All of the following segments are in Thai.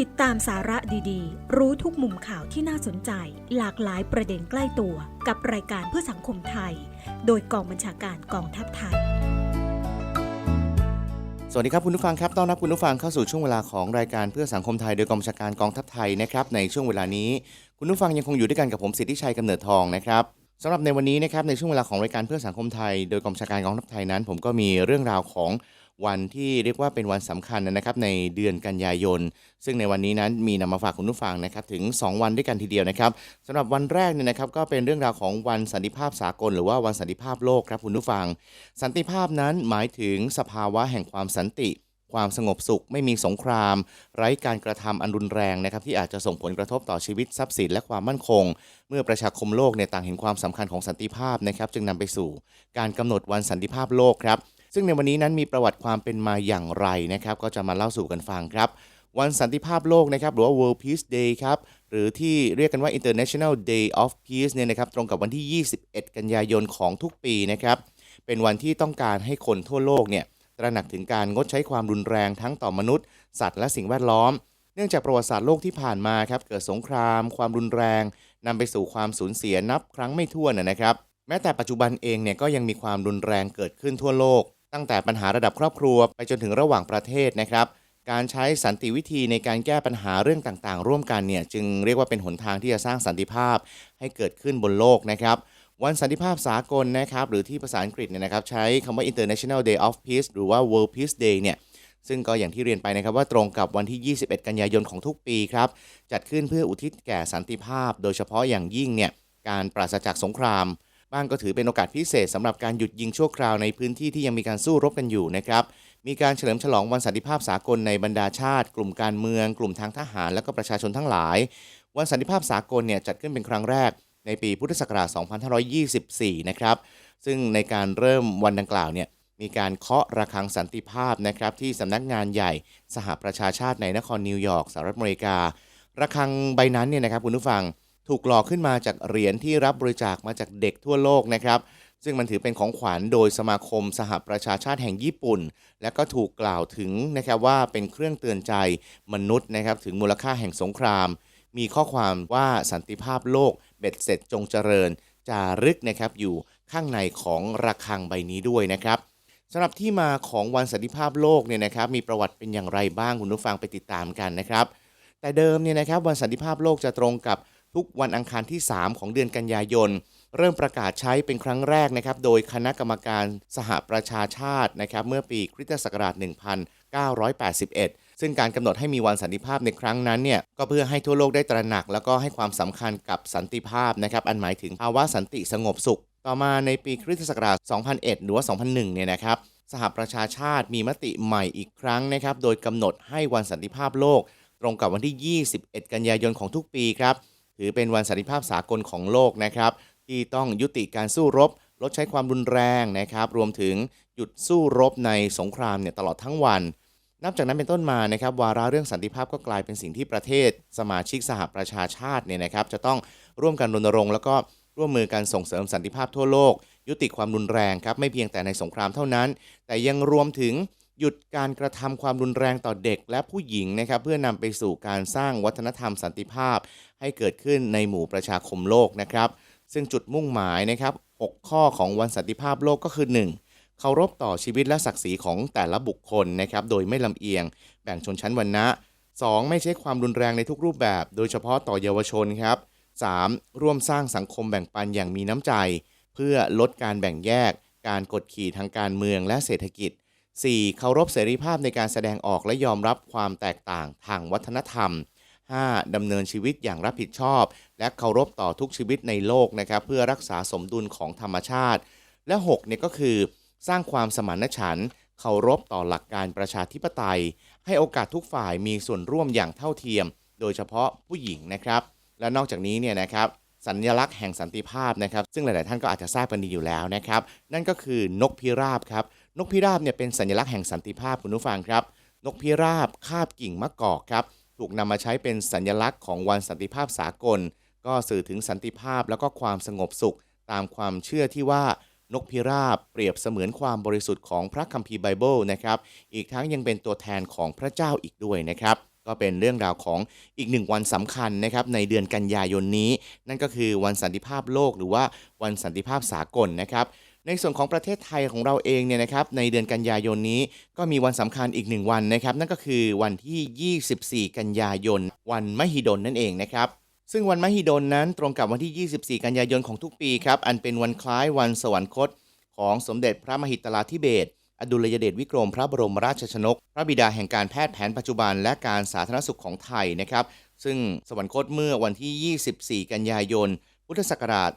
ติดตามสาระดีๆ รู้ทุกมุมข่าวที่น่าสนใจ หลากหลายประเด็นใกล้ตัวกับรายการเพื่อสังคมไทย โดยกองบัญชาการกองทัพไทย สวัสดีครับคุณผู้ฟังครับ ต้อนรับคุณผู้ฟังเข้าสู่ช่วงเวลาของรายการเพื่อสังคมไทย โดยกองบัญชาการกองทัพไทยนะครับ ในช่วงเวลานี้ คุณผู้ฟังยังคงอยู่ด้วยกันกับผมสิทธิชัยกำเนิดทองนะครับสำหรับในวันนี้นะครับในช่วงเวลาของรายการเพื่อสังคมไทย โดยกองบัญชาการกองทัพไทยนั้น ผมก็มีเรื่องราวของ วันที่เรียกว่าเป็นวันสำคัญนะครับในเดือนกันยายน ซึ่งในวันนี้นั้นมีนำมาฝากคุณผู้ฟังนะครับถึง 2 วันด้วยกันทีเดียวนะครับสำหรับวันแรกเนี่ยนะครับก็เป็นเรื่องราวของวันสันติภาพสากล หรือว่าวันสันติภาพโลกครับคุณผู้ฟัง สันติภาพนั้นหมายถึงสภาวะแห่งความสันติ ความสงบสุข ไม่มีสงคราม ไร้การกระทำอันรุนแรงนะครับที่อาจจะส่งผลกระทบต่อชีวิตทรัพย์สินและความมั่นคงเมื่อประชาคมโลกเนี่ยต่างเห็นความสำคัญของสันติภาพนะครับจึงนำไปสู่ การกำหนดวันสันติภาพโลกครับ ซึ่งในวันนี้นั้นมีประวัติความเป็นมาอย่างไรนะครับ ก็จะมาเล่าสู่กันฟังครับ วันสันติภาพโลกนะครับหรือว่า World Peace Day ครับหรือที่เรียกกันว่า International Day of Peace เนี่ยนะครับตรงกับวันที่ 21 กันยายนของทุกปีนะครับเป็นวันที่ต้องการให้คนทั่วโลกเนี่ยตระหนักถึงการงดใช้ความรุนแรงทั้งต่อมนุษย์ สัตว์และสิ่งแวดล้อม เนื่องจากประวัติศาสตร์โลกที่ผ่านมาครับเกิดสงคราม ความรุนแรงนำไปสู่ความสูญเสียนับครั้งไม่ถ้วนนะนะครับ แม้แต่ปัจจุบันเองเนี่ยก็ยังมีความรุนแรงเกิดขึ้นทั่วโลก ตั้งแต่ปัญหาระดับครอบครัวไปจนถึงระหว่างประเทศนะครับ การใช้สันติวิธีในการแก้ปัญหาเรื่องต่างๆ ร่วมกันเนี่ยจึงเรียกว่าเป็นหนทางที่จะสร้างสันติภาพให้เกิดขึ้นบนโลกนะครับวันสันติภาพสากลนะครับหรือที่ภาษาอังกฤษเนี่ยนะครับใช้คำว่า International Day of Peace หรือว่า World Peace Day เนี่ยซึ่งก็อย่างที่เรียนไปนะครับว่าตรงกับวันที่ 21 กันยายนของทุกปีครับ จัดขึ้นเพื่ออุทิศแก่สันติภาพ โดยเฉพาะอย่างยิ่งเนี่ยการปราศจากสงคราม บ้างก็ถือเป็นโอกาสพิเศษสำหรับการหยุดยิงชั่วคราวในพื้นที่ที่ยังมีการสู้รบกันอยู่นะครับ มีการเฉลิมฉลองวันสันติภาพสากลในบรรดาชาติ กลุ่มการเมือง กลุ่มทางทหาร และก็ประชาชนทั้งหลาย วันสันติภาพสากลเนี่ยจัดขึ้นเป็นครั้งแรกในปีพุทธศักราช 2524 นะครับ ซึ่งในการเริ่มวันดังกล่าวเนี่ยมีการเคาะระฆังสันติภาพนะครับที่สำนักงานใหญ่สหประชาชาติในนครนิวยอร์กสหรัฐอเมริการะฆังใบนั้นเนี่ยนะครับคุณผู้ฟัง ถูกหล่อขึ้นมาจากเหรียญที่รับบริจาคมาจากเด็กทั่วโลกนะครับ ซึ่งมันถือเป็นของขวัญโดยสมาคมสหประชาชาติแห่งญี่ปุ่น และก็ถูกกล่าวถึงนะครับว่าเป็นเครื่องเตือนใจมนุษย์นะครับถึงมูลค่าแห่งสงคราม มีข้อความว่าสันติภาพโลกเบ็ดเสร็จจงเจริญจารึกนะครับอยู่ข้างในของระฆังใบนี้ด้วยนะครับสำหรับที่มาของวันสันติภาพโลกเนี่ยนะครับมีประวัติเป็นอย่างไรบ้างคุณผู้ฟังไปติดตามกันนะครับ แต่เดิมเนี่ยนะครับวันสันติภาพโลกจะตรงกับ ทุกวันอังคารที่ 3 ของเดือนกันยายน เริ่มประกาศใช้เป็นครั้งแรกนะครับ โดยคณะกรรมการสหประชาชาตินะครับ เมื่อปีคริสตศักราช 1981 ซึ่งการกำหนดให้มีวันสันติภาพในครั้งนั้นเนี่ย ก็เพื่อให้ทั่วโลกได้ตระหนัก แล้วก็ให้ความสำคัญกับสันติภาพนะครับ อันหมายถึงภาวะสันติสงบสุข ต่อมาในปีคริสตศักราช 2001 หรือว่า 2001 เนี่ยนะครับ สหประชาชาติมีมติใหม่อีกครั้งนะครับ โดยกำหนดให้วันสันติภาพโลก ตรงกับวันที่ 21 กันยายนของทุกปีครับ ถือเป็นวันสันติภาพสากลของโลกนะครับ ที่ต้องยุติการสู้รบ ลดใช้ความรุนแรงนะครับ รวมถึงหยุดสู้รบในสงครามเนี่ยตลอดทั้งวัน นับจากนั้นเป็นต้นมานะครับ วาระเรื่องสันติภาพก็กลายเป็นสิ่งที่ประเทศ สมาชิกสหประชาชาติเนี่ยนะครับ จะต้องร่วมกันรณรงค์แล้วก็ร่วมมือกันส่งเสริมสันติภาพทั่วโลก ยุติความรุนแรงครับไม่เพียงแต่ในสงครามเท่านั้น แต่ยังรวมถึง หยุดการกระทำความรุนแรงต่อเด็กและผู้หญิงนะครับเพื่อนำไปสู่การสร้างวัฒนธรรมสันติภาพ ให้เกิดขึ้นในหมู่ประชาคมโลกนะครับ ซึ่งจุดมุ่งหมายนะครับ 6 ข้อของวันสันติภาพโลกก็คือ 1. เคารพต่อชีวิตและศักดิ์ศรีของแต่ละบุคคลนะครับโดยไม่ลำเอียง แบ่งชนชั้นวรรณะ 2. ไม่ใช้ความรุนแรงในทุกรูปแบบ โดยเฉพาะต่อเยาวชนครับ 3. ร่วมสร้างสังคมแบ่งปันอย่างมีน้ำใจ เพื่อลดการแบ่งแยก การกดขี่ทางการเมืองและเศรษฐกิจ 4. เคารพเสรีภาพในการแสดงออกและยอมรับความแตกต่างทางวัฒนธรรม 5. ดำเนินชีวิตอย่างรับผิดชอบ และเคารพต่อทุกชีวิตในโลกนะครับเพื่อรักษาสมดุลของธรรมชาติ และ6เนี่ยก็คือ สร้างความสมานฉันท์เคารพต่อหลักการประชาธิปไตย ให้โอกาสทุกฝ่ายมีส่วนร่วมอย่างเท่าเทียม โดยเฉพาะผู้หญิงนะครับ และนอกจากนี้เนี่ยนะครับสัญลักษณ์แห่งสันติภาพนะครับ ซึ่งหลาย ๆ ท่านก็อาจจะทราบกันดีอยู่แล้วนะครับ นั่นก็คือนกพิราบครับ นกพิราบเนี่ยเป็นสัญลักษณ์แห่งสันติภาพคุณผู้ฟังครับ นกพิราบคาบกิ่งมะกอกครับ ถูกนำมาใช้เป็นสัญลักษณ์ของวันสันติภาพสากล ก็สื่อถึงสันติภาพแล้วก็ความสงบสุข ตามความเชื่อที่ว่านกพิราบเปรียบเสมือนความบริสุทธิ์ของพระคัมภีร์ไบเบิลนะครับ อีกทั้งยังเป็นตัวแทนของพระเจ้าอีกด้วยนะครับ ก็เป็นเรื่องราวของอีกหนึ่งวันสำคัญนะครับในเดือนกันยายนนี้ นั่นก็คือวันสันติภาพโลกหรือว่าวันสันติภาพสากลนะครับ ในส่วนของประเทศไทยของเราเองเนี่ยนะครับในเดือนกันยายนนี้ก็มีวันสำคัญอีกหนึ่งวันนะครับ นั่นก็คือวันที่ 24 กันยายน วันมหิดลนั่นเองนะครับซึ่งวันมหิดลนั้นตรงกับวันที่ 24 กันยายนของทุกปีครับอันเป็นวันคล้ายวันสวรรคต ของสมเด็จพระมหิตลาธิเบศอดุลยเดชวิกรมพระบรมราชชนก พระบิดาแห่งการแพทย์แผนปัจจุบันและการสาธารณสุขของไทยนะครับ ซึ่งสวรรคตเมื่อวันที่ 24 กันยายน พุทธศักราช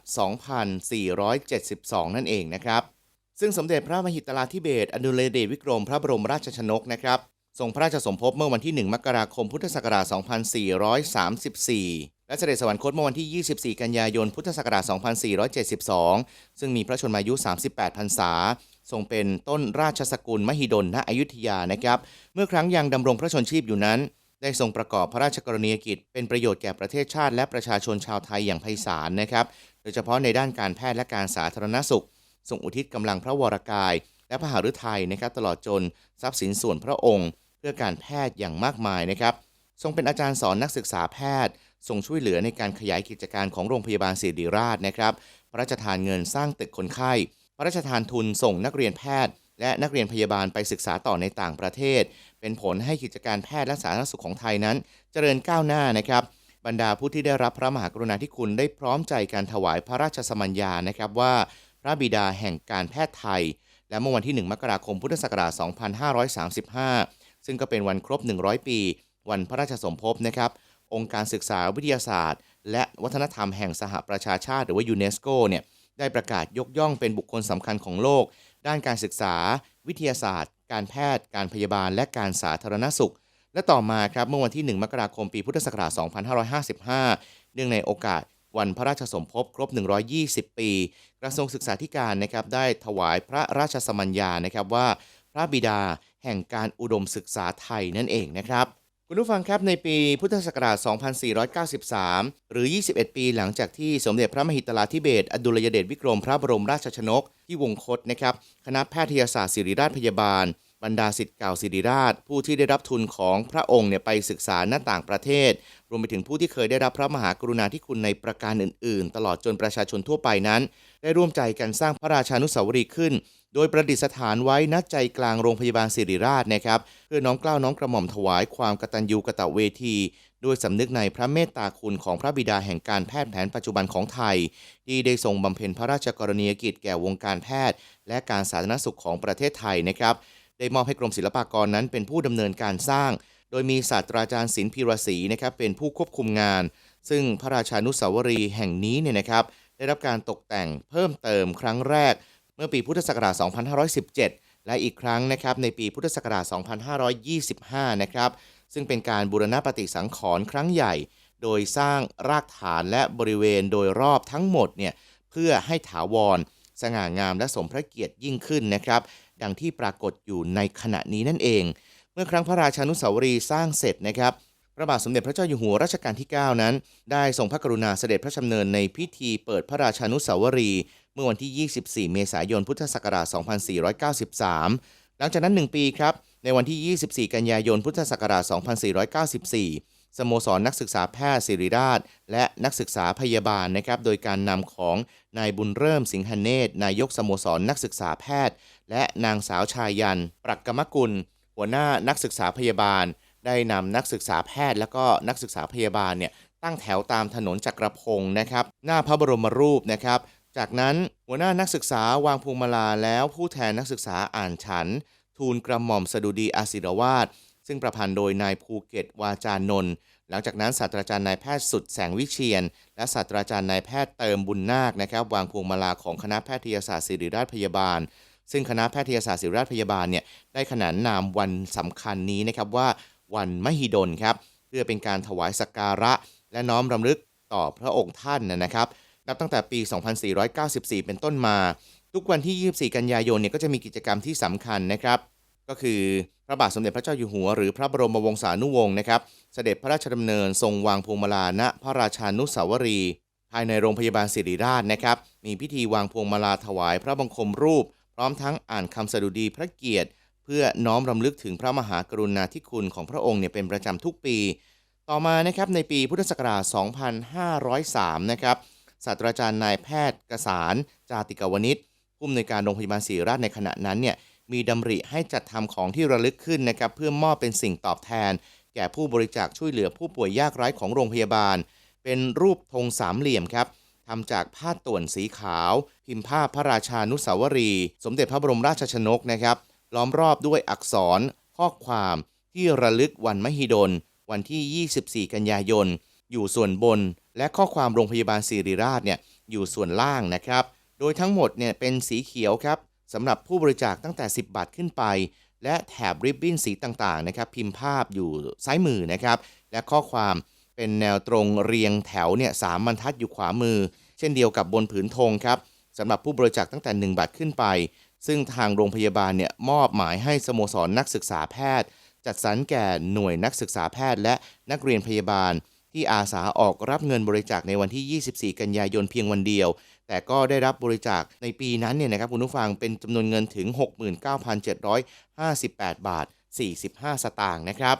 2472 นั่นเองนะครับ ซึ่งสมเด็จพระมหิตลาธิเบศอดุลยเดชวิกรมพระบรมราชชนกนะครับทรงพระราชสมภพเมื่อวันที่ 1 มกราคม พุทธศักราช 2434 และเสด็จสวรรคตเมื่อวันที่ 24 กันยายน พุทธศักราช 2472 ซึ่งมีพระชนมายุ 38 พรรษา ทรงเป็นต้นราชสกุลมหิดลณอยุธยานะครับ เมื่อครั้งยังดำรงพระชนชีพอยู่นั้น ได้ทรงประกอบพระราชกรณียกิจ เป็นประโยชน์แก่ประเทศชาติและประชาชนชาวไทยอย่างไพศาลนะครับ โดยเฉพาะในด้านการแพทย์และการสาธารณสุขทรงอุทิศกำลังพระวรกาย และพระหฤทัยนะครับ ตลอดจนทรัพย์สินส่วนพระองค์ เพื่อการแพทย์อย่างมากมายนะครับ ทรงเป็นอาจารย์สอนนักศึกษาแพทย์ทรงช่วยเหลือในการขยายกิจการของโรงพยาบาลศิริราชนะครับ พระราชทานเงินสร้างตึกคนไข้ พระราชทานทุนส่งนักเรียนแพทย์ และนักเรียนพยาบาลไปศึกษาต่อในต่างประเทศ เป็นผลให้กิจการแพทย์และสาธารณสุขของไทยนั้น เจริญก้าวหน้านะครับ บรรดาผู้ที่ได้รับพระมหากรุณาธิคุณได้พร้อมใจการถวายพระราชสมัญญานะครับว่า พระบิดาแห่งการแพทย์ไทย และเมื่อวันที่ 1 มกราคมพุทธศักราช 2535 ซึ่งก็เป็นวันครบ 100 ปี วันพระราชสมภพนะครับ องค์การศึกษาวิทยาศาสตร์ และวัฒนธรรมแห่งสหประชาชาติหรือว่ายูเนสโกเนี่ยได้ประกาศยกย่องเป็นบุคคลสำคัญของโลก ด้านการศึกษา วิทยาศาสตร์ การแพทย์ การพยาบาล และการสาธารณสุข และต่อมาครับเมื่อวันที่ 1 มกราคมปีพุทธศักราช 2555 เนื่องในโอกาสวันพระราชสมภพครบ 120 ปี กระทรวงศึกษาธิการนะครับได้ถวายพระราชสมัญญานะครับว่า พระบิดาแห่งการอุดมศึกษาไทยนั่นเองนะครับ คุณผู้ฟังครับในปีพุทธศักราช 2493 หรือ 21 ปีหลังจากที่สมเด็จพระมหิตลาธิเบศอดุลยเดชวิกรมพระบรมราชชนก ที่วงคตนะครับคณะแพทยศาสตร์ศิริราชพยาบาล บรรดาศิษย์เก่าศิริราช ผู้ที่ได้รับทุนของพระองค์เนี่ยไปศึกษาหน้าต่างประเทศ รวมไปถึงผู้ที่เคยได้รับพระมหากรุณาธิคุณในประการอื่น ๆ ตลอดจนประชาชนทั่วไปนั้น ได้ร่วมใจกันสร้างพระราชานุสาวรีย์ขึ้น โดยประดิษฐานไว้ณใจกลางโรงพยาบาลศิริราชนะครับ เพื่อน้อมเกล้าน้อมกระหม่อมถวายความกตัญญูกตเวที ด้วยสำนึกในพระเมตตาคุณของพระบิดาแห่งการแพทย์แผนปัจจุบันของไทย ที่ได้ทรงบำเพ็ญพระราชกรณียกิจแก่วงการแพทย์ และการสาธารณสุขของประเทศไทยนะครับได้มอบให้กรมศิลปากรนั้นเป็นผู้ดำเนินการสร้าง โดยมีศาสตราจารย์ศิลป์พีรศรีนะครับเป็นผู้ควบคุมงาน ซึ่งพระราชานุสาวรีย์แห่งนี้เนี่ยนะครับได้รับการตกแต่งเพิ่มเติมครั้งแรก เมื่อปีพุทธศักราช 2517 และอีกครั้งนะครับในปีพุทธศักราช 2525 นะครับ ซึ่งเป็นการบูรณะปฏิสังขรณ์ครั้งใหญ่ โดยสร้างรากฐานและบริเวณโดยรอบทั้งหมดเนี่ยเพื่อให้ถาวร สง่างามและสมพระเกียรติยิ่งขึ้นนะครับ ดังที่ปรากฏอยู่ในขณะนี้นั่นเอง เมื่อครั้งพระราชานุสาวรีย์สร้างเสร็จนะครับ พระบาทสมเด็จพระเจ้าอยู่หัวรัชกาลที่ 9 นั้น ได้ทรงพระกรุณาเสด็จพระชำเนินในพิธีเปิดพระราชานุสาวรี เมื่อวันที่ 24 เมษายนพุทธศักราช 2493 หลังจากนั้น 1 ปีครับ ในวันที่ 24 กันยายนพุทธศักราช 2494 สโมสรนักศึกษาแพทย์ศิริราช และนักศึกษาพยาบาลนะครับ โดยการนำของนายบุญเริ่มสิงหเนตรนายกสโมสรนักศึกษาแพทย์ และนางสาวชายัน ปรักกรรมกุล หัวหน้านักศึกษาพยาบาล ได้นำนักศึกษาแพทย์ และก็นักศึกษาพยาบาลเนี่ยตั้งแถวตามถนนจักรพงศ์นะครับ หน้าพระบรมรูปนะครับ จากนั้นหัวหน้านักศึกษาวางพวงมาลาแล้วผู้แทนนักศึกษาอ่านฉัน ทูลกระหม่อมสดุดีอาศิรวาสซึ่งประพันธ์โดยนายภูเก็ตวาจานนท์หลังจากนั้นศาสตราจารย์นายแพทย์สุดแสงวิเชียน และศาสตราจารย์นายแพทย์เติมบุญนาคนะครับวางพวงมาลาของคณะแพทยศาสตร์ศิริราชพยาบาล ซึ่งคณะแพทยศาสตร์ศิริราชพยาบาลเนี่ยได้ขนานนามวันสำคัญนี้นะครับว่า วันมหิดลครับ เพื่อเป็นการถวายสักการะ และน้อมรำลึกต่อพระองค์ท่านนะครับ นับตั้งแต่ปี 2494 เป็นต้นมา ทุกวันที่ 24 กันยายนเนี่ยก็จะมีกิจกรรมที่สำคัญนะครับ ก็คือพระบาทสมเด็จพระเจ้าอยู่หัว หรือพระบรมวงศานุวงศ์นะครับ เสด็จพระราชดำเนินทรงวางพวงมาลาณพระราชานุสาวรีภายในโรงพยาบาลศิริราชนะครับ มีพิธีวางพวงมาลาถวายพระบังคมรูป พร้อมทั้งอ่านคำสดุดีพระเกียรติ เพื่อน้อมรำลึกถึงพระมหากรุณาธิคุณของพระองค์เนี่ยเป็นประจำทุกปี ต่อมานะครับในปีพุทธศักราช 2503 นะครับศาสตราจารย์นายแพทย์กสารจาติกาวนิชผู้อำนวยการโรงพยาบาลศรีราชในขณะนั้นเนี่ยมีดำริให้จัดทำของที่ระลึกขึ้นนะครับเพื่อมอบเป็นสิ่งตอบแทน แก่ผู้บริจาคช่วยเหลือผู้ป่วยยากไร้ของโรงพยาบาล เป็นรูปธงสามเหลี่ยมครับทำจากผ้าต่วนสีขาว พิมพ์ภาพพระราชานุสาวรี สมเด็จพระบรมราชชนกนะครับ ล้อมรอบด้วยอักษร ข้อความที่ระลึกวันมหิดล วันที่ 24 กันยายน อยู่ส่วนบน และข้อความโรงพยาบาลศิริราชเนี่ยอยู่ส่วนล่างนะครับ โดยทั้งหมดเนี่ยเป็นสีเขียวครับสำหรับผู้บริจาคตั้งแต่ 10 บาทขึ้นไป และแถบริบบิ้นสีต่างๆนะครับพิมพ์ภาพอยู่ซ้ายมือนะครับ และข้อความเป็นแนวตรงเรียงแถวเนี่ยสามบรรทัดอยู่ขวามือ เช่นเดียวกับบนผืนธงครับสำหรับผู้บริจาคตั้งแต่ 1 บาทขึ้นไป ซึ่งทางโรงพยาบาลเนี่ยมอบหมายให้สโมสรนักศึกษาแพทย์ จัดสรรแก่หน่วยนักศึกษาแพทย์ และนักเรียนพยาบาล ที่อาสาออกรับเงินบริจาคในวันที่ 24 กันยายนเพียงวันเดียว แต่ก็ได้รับบริจาคในปีนั้นเนี่ยนะครับคุณผู้ฟังเป็นจำนวนเงินถึง 69,758 บาท 45 สตางค์นะครับ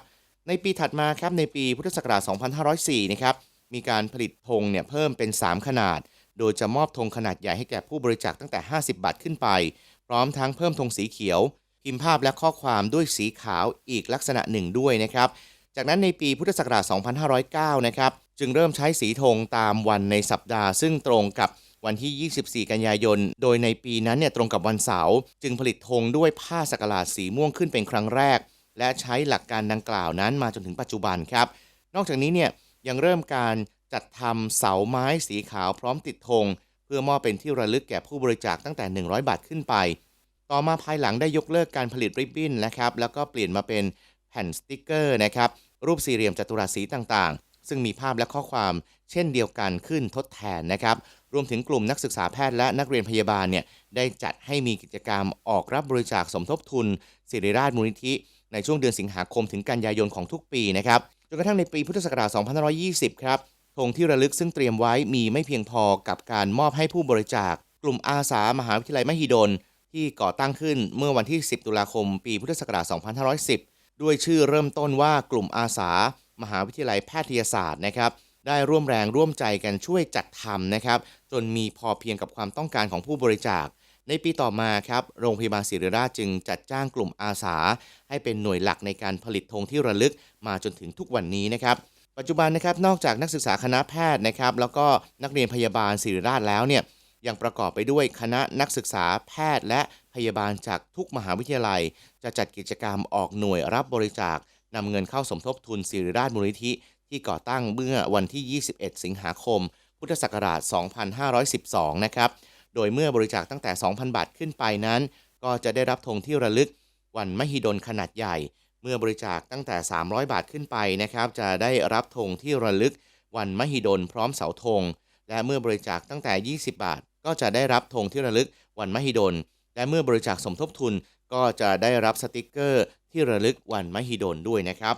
ในปีถัดมาครับในปีพุทธศักราช 2504 นะครับมีการผลิตธงเนี่ยเพิ่มเป็น 3 ขนาด โดยจะมอบธงขนาดใหญ่ให้แก่ผู้บริจาคตั้งแต่ 50 บาทขึ้นไป พร้อมทั้งเพิ่มธงสีเขียว พิมพ์ภาพและข้อความด้วยสีขาวอีกลักษณะหนึ่งด้วยนะครับ จากนั้นในปีพุทธศักราช 2509 นะครับ จึงเริ่มใช้สีธงตามวันในสัปดาห์ ซึ่งตรงกับวันที่ 24 กันยายน โดยในปีนั้นเนี่ยตรงกับวันเสาร์จึงผลิตธงด้วยผ้าสักหลาดสีม่วงขึ้นเป็นครั้งแรก และใช้หลักการดังกล่าวนั้นมาจนถึงปัจจุบันครับ นอกจากนี้เนี่ยยังเริ่มการจัดทำเสาไม้สีขาวพร้อมติดธง เพื่อมอบเป็นที่ระลึกแก่ผู้บริจาคตั้งแต่ 100 บาทขึ้นไป ต่อมาภายหลังได้ยกเลิกการผลิตริบบิ้นนะครับ แล้วก็เปลี่ยนมาเป็นแผ่นสติกเกอร์นะครับ รูปสี่เหลี่ยมจัตุรัสสีต่างๆ ซึ่งมีภาพและข้อความเช่นเดียวกันขึ้นทดแทนนะครับ รวมถึงกลุ่มนักศึกษาแพทย์และนักเรียนพยาบาลเนี่ยได้จัดให้มีกิจกรรมออกรับบริจาคสมทบทุนศิริราชมูลนิธิ ในช่วงเดือนสิงหาคมถึงกันยายนของทุกปีนะครับจนกระทั่งในปีพุทธศักราช 2520 ครับ ธงที่ระลึกซึ่งเตรียมไว้มีไม่เพียงพอกับการมอบให้ผู้บริจาค กลุ่มอาสามหาวิทยาลัยมหิดล ที่ก่อตั้งขึ้นเมื่อวันที่ 10 ตุลาคม ปีพุทธศักราช 2510 ด้วยชื่อเริ่มต้นว่ากลุ่มอาสา มหาวิทยาลัยแพทยศาสตร์นะครับได้ร่วมแรงร่วมใจกันช่วยจัดทำนะครับ จนมีพอเพียงกับความต้องการของผู้บริจาค ในปีต่อมาครับโรงพยาบาลศิริราชจึงจัดจ้างกลุ่มอาสา ให้เป็นหน่วยหลักในการผลิตธงที่ระลึกมาจนถึงทุกวันนี้นะครับ ปัจจุบันนะครับนอกจากนักศึกษาคณะแพทย์นะครับ แล้วก็นักเรียนพยาบาลศิริราชแล้วเนี่ยยังประกอบไปด้วยคณะนักศึกษาแพทย์และพยาบาลจากทุกมหาวิทยาลัย จะจัดกิจกรรมออกหน่วยรับบริจาคนำเงินเข้าสมทบทุนศิริราชมูลนิธิ ที่ก่อตั้งเมื่อวันที่ 21 สิงหาคม พุทธศักราช 2512 นะครับ โดยเมื่อบริจาคตั้งแต่ 2,000 บาทขึ้นไปนั้น ก็จะได้รับธงที่ระลึกวันมหิดลขนาดใหญ่ เมื่อบริจาคตั้งแต่ 300 บาทขึ้นไปนะครับ จะได้รับธงที่ระลึกวันมหิดลพร้อมเสาธง และเมื่อบริจาคตั้งแต่ 20 บาท ก็จะได้รับธงที่ระลึกวันมหิดล และเมื่อบริจาคสมทบทุนก็จะได้รับสติกเกอร์ที่ระลึกวันมหิดลด้วยนะครับ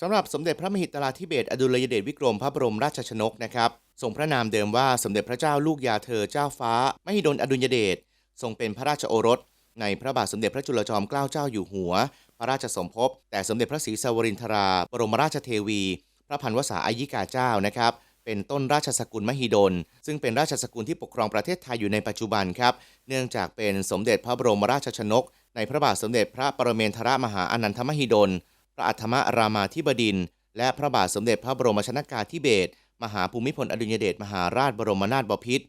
สำหรับสมเด็จพระมหิตลาธิเบศอดุลยเดชวิกรมพระบรมราชชนกนะครับทรงพระนามเดิมว่าสมเด็จพระเจ้าลูกยาเธอเจ้าฟ้า มหิดลอดุลยเดชทรงเป็นพระราชโอรส ในพระบาทสมเด็จพระจุลจอมเกล้าเจ้าอยู่หัว พระราชสมภพ แต่สมเด็จพระศรีสวรินทรา บรมราชเทวี พระพันวษาอายิกาเจ้านะครับ เป็นต้นราชสกุลมหิดล ซึ่งเป็นราชสกุลที่ปกครองประเทศไทยอยู่ในปัจจุบันครับ เนื่องจากเป็นสมเด็จพระบรมราชชนก ในพระบาทสมเด็จพระปรเมนทรมหาอนันทมหิดล พระอัฏมรามาธิบดิน และพระบาทสมเด็จพระบรมชนากาธิเบศร มหาภูมิพลอดุลยเดชมหาราชบรมนาถบพิตร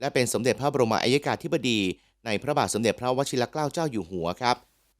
และเป็นสมเด็จพระบรมอัยกาธิบดี ในพระบาทสมเด็จพระวชิรเกล้าเจ้าอยู่หัวครับ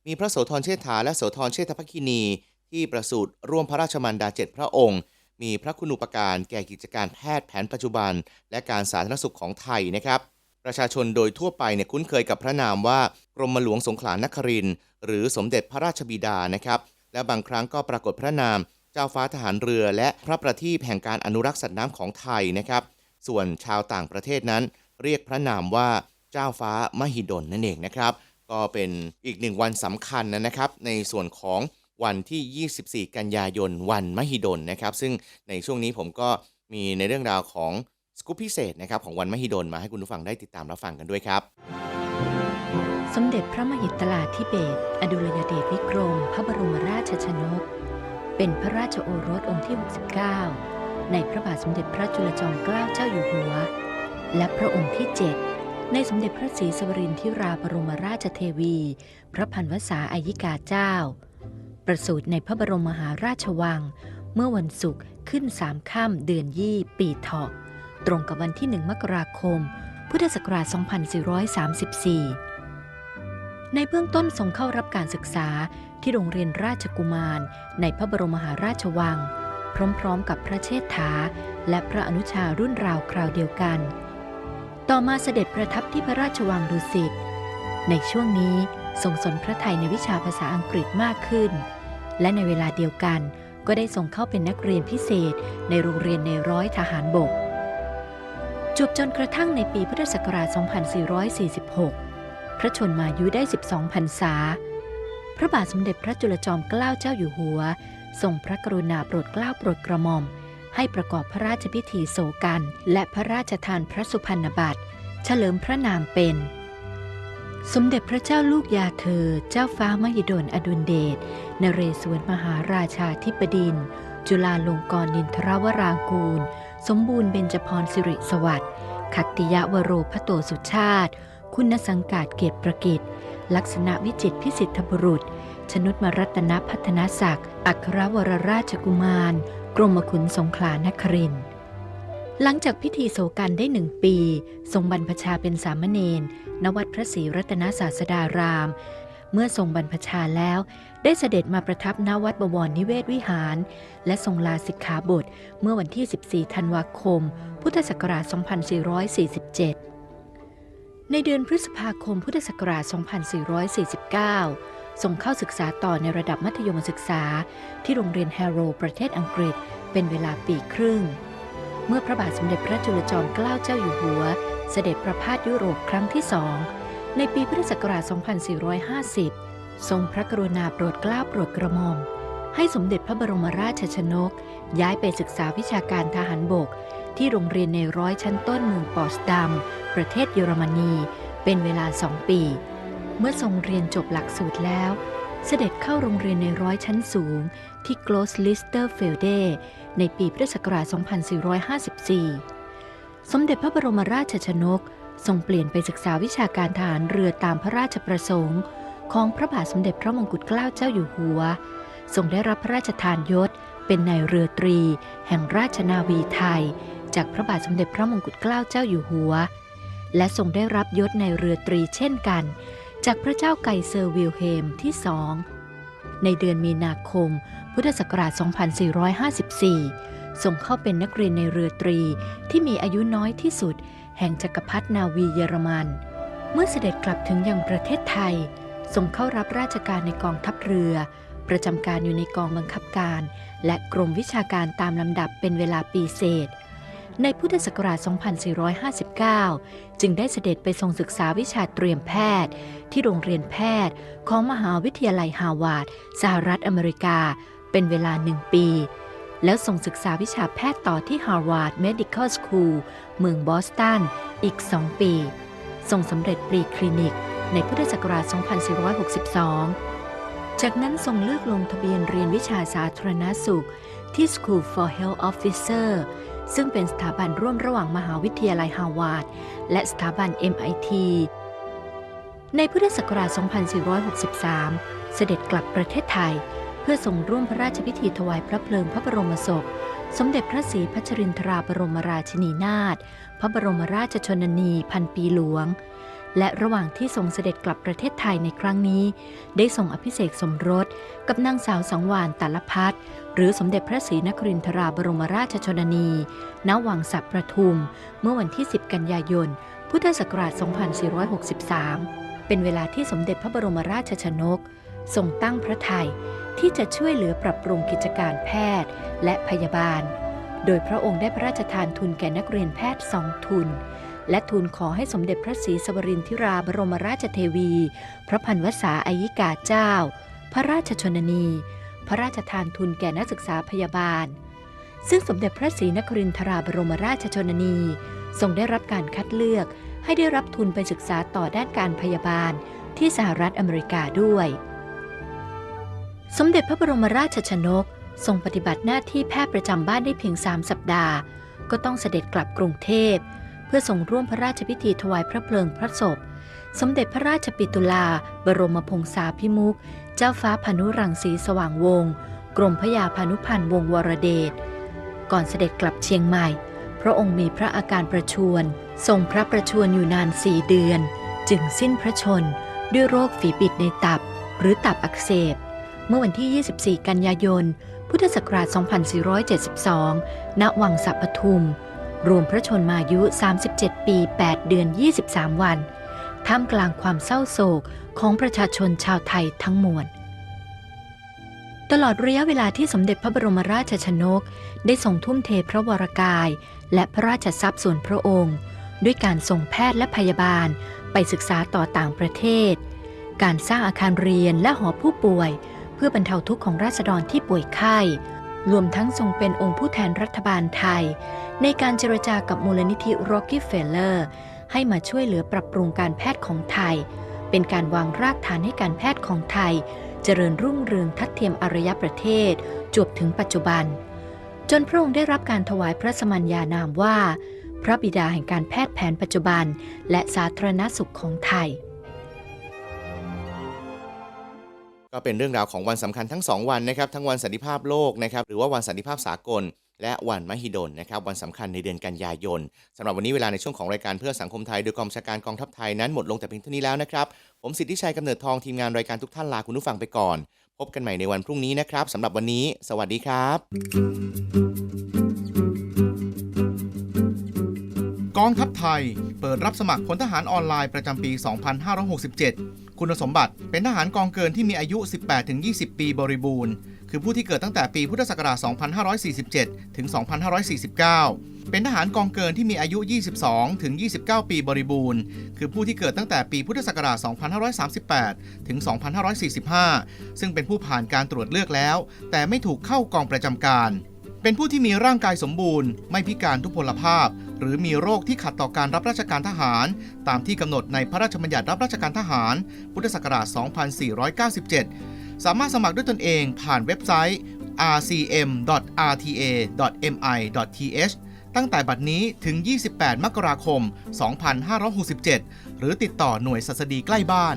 มีพระโสธรเชษฐาและโสธรเชษฐภคินี ที่ประสูติร่วมพระราชมารดาเจ็ดพระองค์ มีพระคุณูปการแก่กิจการแพทย์แผนปัจจุบัน และการสาธารณสุขของไทยนะครับ ประชาชนโดยทั่วไปเนี่ยคุ้นเคยกับพระนามว่ากรมหลวงสงขลานครินหรือสมเด็จพระราชบิดานะครับ และบางครั้งก็ปรากฏพระนามเจ้าฟ้าทหารเรือ และพระประทีปแห่งการอนุรักษ์สัตว์น้ำของไทยนะครับ ส่วนชาวต่างประเทศนั้น เรียกพระนามว่าเจ้าฟ้ามหิดลนั่นเองนะครับ ก็เป็นอีกหนึ่งวันสำคัญนะครับ ในส่วนของวันที่ 24 กันยายนวันมหิดลนะครับ ซึ่งในช่วงนี้ผมก็มีในเรื่องราวของสกู๊ปพิเศษนะครับของวันมหิดลมาให้คุณผู้ฟังได้ติดตามรับฟังกันด้วยครับ สมเด็จพระมหิตลาธิเบศอดุลยเดชวิกรม พระบรมราชชนก เป็นพระราชโอรสองค์ที่ 69 ในพระบาทสมเด็จพระจุลจอมเกล้าเจ้าอยู่หัว และพระองค์ที่ 7 ในสมเด็จพระศรีสวรินทิราบรมราชเทวี พระพันวษาอายิกาเจ้า ประสูติในพระบรมมหาราชวัง เมื่อวันศุกร์ขึ้นสามค่ำเดือนยี่ปีเถาะ ตรงกับวันที่1มกราคม พุทธศักราช 2434 ในเบื้องต้นทรงเข้ารับการศึกษาที่โรงเรียนราชกุมาร ในพระบรมมหาราชวัง พร้อมๆ กับพระเชษฐา และพระอนุชารุ่นราวคราวเดียวกัน ต่อมาเสด็จประทับที่พระราชวังดุสิต ในช่วงนี้ทรงสนพระไทยในวิชาภาษาอังกฤษมากขึ้น และในเวลาเดียวกันก็ได้ส่งเข้าเป็นนักเรียนพิเศษในโรงเรียนในร้อยทหารบก จบจนกระทั่งในปีพุทธศักราช 2446 พระชนมายุได้ 12 พรรษา พระบาทสมเด็จพระจุลจอมเกล้าเจ้าอยู่หัว ทรงพระกรุณาโปรดเกล้าโปรดกระหม่อม ให้ประกอบพระราชพิธีโศกัน และพระราชทานพระสุพรรณบัตร เฉลิมพระนามเป็น สมเด็จพระเจ้าลูกยาเธอ เจ้าฟ้ามหิดลอดุลเดชนเรศวรมหาราชาธิบดิน จุฬาลงกรณ์นินทรวรางกูล สมบูรณ์เบญจพรสิริสวัสดิ์ขัตติยวโรพโตสุชาติ คุณสังกาศเกียรติประกิตลักษณะวิจิตพิสิทธบุรุษ ชนุตมรัตนพัฒนศักดิ์ อัครวรราชกุมาร กรมขุนสงขลานคริน หลังจากพิธีโศกันได้หนึ่งปี ทรงบรรพชาเป็นสามเณรณวัดพระศรีรัตนศาสดาราม เมื่อทรงบรรพชาแล้ว ได้เสด็จมาประทับณวัดบวรนิเวศวิหาร และทรงลาสิกขาบทเมื่อวันที่ 14 ธันวาคม พุทธศักราช 2447 ในเดือนพฤษภาคมพุทธศักราช 2449 ทรงเข้าศึกษาต่อในระดับมัธยมศึกษา ที่โรงเรียนแฮโรประเทศอังกฤษ เป็นเวลาปีครึ่ง เมื่อพระบาทสมเด็จพระจุลจอมเกล้าเจ้าอยู่หัว เสด็จประพาสยุโรปครั้งที่สอง ในปีพุทธศักราช 2450 ทรงพระกรุณาโปรดเกล้าโปรดกระหม่อม ให้สมเด็จพระบรมราชชนก ย้ายไปศึกษาวิชาการทหารบก ที่โรงเรียนในร้อยชั้นต้นเมืองปอสดัมประเทศเยอรมนี เป็นเวลาสองปี เมื่อทรงเรียนจบหลักสูตรแล้ว เสด็จเข้าโรงเรียนในร้อยชั้นสูง ที่โกลสลิสเตอร์เฟลเดในปีพุทธศักราช 2454 สมเด็จพระบรมราชชนก ทรงเปลี่ยนไปศึกษาวิชาการทหารเรือตามพระราชประสงค์ ของพระบาทสมเด็จพระมงกุฎเกล้าเจ้าอยู่หัว ทรงได้รับพระราชทานยศ เป็นนายเรือตรี แห่งราชนาวีไทย จากพระบาทสมเด็จพระมงกุฎเกล้าเจ้าอยู่หัว และทรงได้รับยศในเรือตรีเช่นกัน จากพระเจ้าไกเซอร์วิลเฮมที่สองในเดือนมีนาคม พุทธศักราช 2454 ส่งเข้าเป็นนักเรียนในเรือตรีที่มีอายุน้อยที่สุด แห่งจักรพรรดินาวีเยอรมัน เมื่อเสด็จกลับถึงยังประเทศไทย ส่งเข้ารับราชการในกองทัพเรือ ประจำการอยู่ในกองบังคับการ และกรมวิชาการตามลำดับเป็นเวลาปีเศษ ในพุทธศักราช 2459 จึงได้เสด็จไปทรงศึกษาวิชาเตรียมแพทย์ ที่โรงเรียนแพทย์ของมหาวิทยาลัยฮาวาดสหรัฐอเมริกา เป็นเวลาหนึ่งปี แล้วส่งศึกษาวิชาแพทย์ต่อที่ Harvard Medical School เมืองบอสตัน อีก 2 ปีทรงสำเร็จปรีคลินิก ในพุทธศักราช 2462จากนั้นทรงเลือกลงทะเบียนเรียนวิชาสาธารณสุข ที่ School for Health Officer ซึ่งเป็นสถาบันร่วมระหว่างมหาวิทยาลัยฮาวาดและสถาบัน MIT ในพุทธศักราช 2463 เสด็จกลับประเทศไทย เพื่อส่งร่วมพระราชพิธีถวายพระเพลิงพระบรมศพ สมเด็จพระศรีพัชรินทราบรมราชินีนาถพระบรมราชชนนีพันปีหลวง และระหว่างที่ทรงเสด็จกลับประเทศไทยในครั้งนี้ ได้ทรงอภิเษกสมรส กับนางสาวสังวานตัลพัฒหรือสมเด็จพระศรีนครินทราบรมราชชนนี ณ วังสับประทุม เมื่อวันที่ 10 กันยายน พุทธศักราช 2463 เป็นเวลาที่สมเด็จพระบรมราชชนก ทรงตั้งพระทัยที่จะช่วยเหลือปรับปรุงกิจการแพทย์และพยาบาล โดยพระองค์ได้พระราชทานทุนแก่นักเรียนแพทย์สองทุน และทูลขอให้สมเด็จพระศรีสวรินทิราบรมราชเทวี พระพันวษาอายิกาเจ้า พระราชชนนี พระราชทานทุนแก่นักศึกษาพยาบาล ซึ่งสมเด็จพระศรีนครินทราบรมราชชนนี ทรงได้รับการคัดเลือกให้ได้รับทุนไปศึกษาต่อด้านการพยาบาลที่สหรัฐอเมริกาด้วย สมเด็จพระบรมราชชนก ทรงปฏิบัติหน้าที่แพทย์ประจำบ้านได้เพียง 3 สัปดาห์ ก็ต้องเสด็จกลับกรุงเทพ เพื่อส่งร่วมพระราชพิธีถวายพระเพลิงพระศพ สมเด็จพระราชปิตุลา บรมพงษาภิมุข เจ้าฟ้าพานุรังสีสว่างวงศ์กรมพระยาพานุพันธ์วงศ์วรเดช ก่อนเสด็จกลับเชียงใหม่ พระองค์มีพระอาการประชวร ทรงพระประชวรอยู่นานสี่เดือน จึงสิ้นพระชน ด้วยโรคฝีบิดในตับ หรือตับอักเสบ เมื่อวันที่ 24 กันยายน พุทธศักราช 2472 ณ วังสัปทุม รวมพระชนมายุ 37 ปี 8 เดือน 23 วัน ท่ามกลางความเศร้าโศกของประชาชนชาวไทยทั้งมวล ตลอดระยะเวลาที่สมเด็จพระบรมราชชนก ได้ทรงทุ่มเทพระวรกาย และพระราชทรัพย์ส่วนพระองค์ ด้วยการส่งแพทย์และพยาบาลไปศึกษาต่อต่างประเทศ การสร้างอาคารเรียนและหอผู้ป่วย เพื่อบรรเทาทุกข์ของราษฎรที่ป่วยไข้ รวมทั้งทรงเป็นองค์ผู้แทนรัฐบาลไทย ในการเจรจากับมูลนิธิ Rockefeller ให้มาช่วยเหลือปรับปรุงการแพทย์ของไทย เป็นการวางรากฐานให้การแพทย์ของไทย เจริญรุ่งเรืองทัดเทียมอารยประเทศ จวบถึงปัจจุบัน จนพระองค์ได้รับการถวายพระสมัญญานามว่า พระบิดาแห่งการแพทย์แผนปัจจุบัน และสาธารณสุขของไทย ก็เป็นเรื่องราวของวันสำคัญทั้ง 2 วันนะครับทั้งวันสันติภาพโลกนะครับหรือว่าวันสันติภาพสากล และวันมหิดลนะครับวันสำคัญในเดือนกันยายนสำหรับวันนี้เวลาในช่วงของรายการเพื่อสังคมไทยโดยกองชาการกองทัพไทยนั้นหมดลงแต่เพียงเท่านี้แล้วนะครับผมสิทธิชัยกำเนิดทองทีมงานรายการทุกท่านลาคุณผู้ฟังไปก่อน พบกันใหม่ในวันพรุ่งนี้นะครับสำหรับวันนี้ สวัสดีครับ กองทัพไทย เปิดรับสมัครพลทหารออนไลน์ประจำปี 2567 คุณสมบัติเป็นทหารกองเกินที่มีอายุ 18-20 ปีบริบูรณ์ คือผู้ที่เกิดตั้งแต่ปีพุทธศักราช 2547 ถึง 2549 เป็นทหารกองเกินที่มีอายุ 22 ถึง 29 ปีบริบูรณ์ คือผู้ที่เกิดตั้งแต่ปีพุทธศักราช 2538 ถึง 2545 ซึ่งเป็นผู้ผ่านการตรวจเลือกแล้ว แต่ไม่ถูกเข้ากองประจำการ เป็นผู้ที่มีร่างกายสมบูรณ์ ไม่พิการทุพพลภาพ หรือมีโรคที่ขัดต่อการรับราชการทหาร ตามที่กำหนดในพระราชบัญญัติรับราชการทหาร พุทธศักราช 2497 สามารถสมัครด้วยตนเองผ่านเว็บไซต์ rcm.rta.mi.th ตั้งแต่บัดนี้ถึง 28 มกราคม 2567 หรือติดต่อหน่วยสัสดีใกล้บ้าน